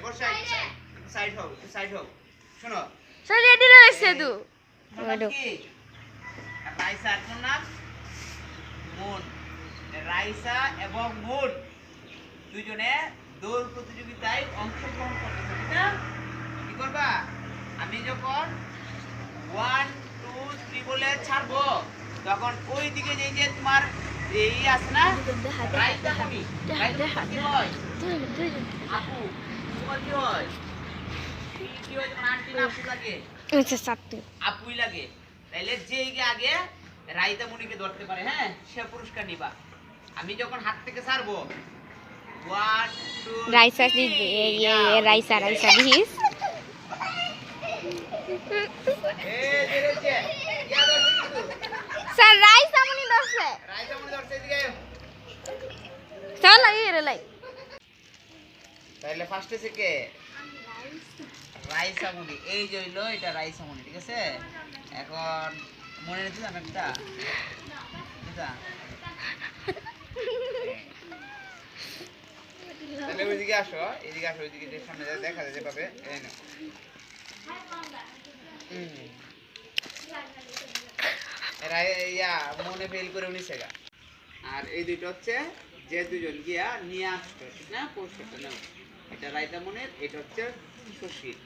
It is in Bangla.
এবার সাইড সাইড হোক সাইড হোক। শোনো। স্যার রেডি রয়েছে তু। তোমার নাম কি? রাইসা নাম মুন রাইসা এবং মুন দুজনে দৌড় প্রতিযোগিতায় অংশগ্রহণ করতেছে ঠিক না? কি করবা? আমি যখন ওয়ান টু থ্রি বলে ছাড়বো তখন ওই দিকে যে যে তোমার এই আছে না রাইসা রাইসা কি হয়? আপু আচ্ছা আপুই লাগে। তাইলে যে আগে রাইতা মুনিকে ধরতে পারে হ্যাঁ? সে পুরস্কার নিবা। আমি যখন হাত থেকে ছাড়বো ওয়ান টু রাইসা রাইসা রাইসা দিস। স্যার রাইসা মনি দছে রাইতা মুনি ধরছে এদিকে চল এই রে লাই। তাহলে ফার্স্টে সে কে? রাইসা মুনি এই যে হইল, এটা রাইসা মুনি ঠিক আছে? এখন মনে রেখে যান একটা। তাহলে ওইদিকে আসো, এদিকে আসো, ওইদিকে যে সামনে যা দেখা যায় যেভাবে, এই হুম। এরা ইয়া, মনে ফেল করে উনি সেগা আর এই দুইটা হচ্ছে যে দুজন গিয়া নিয়ে আসতো ঠিক না? পুরস্কারটা নাও। এটা রায়তামনের এটা হচ্ছে শশীর।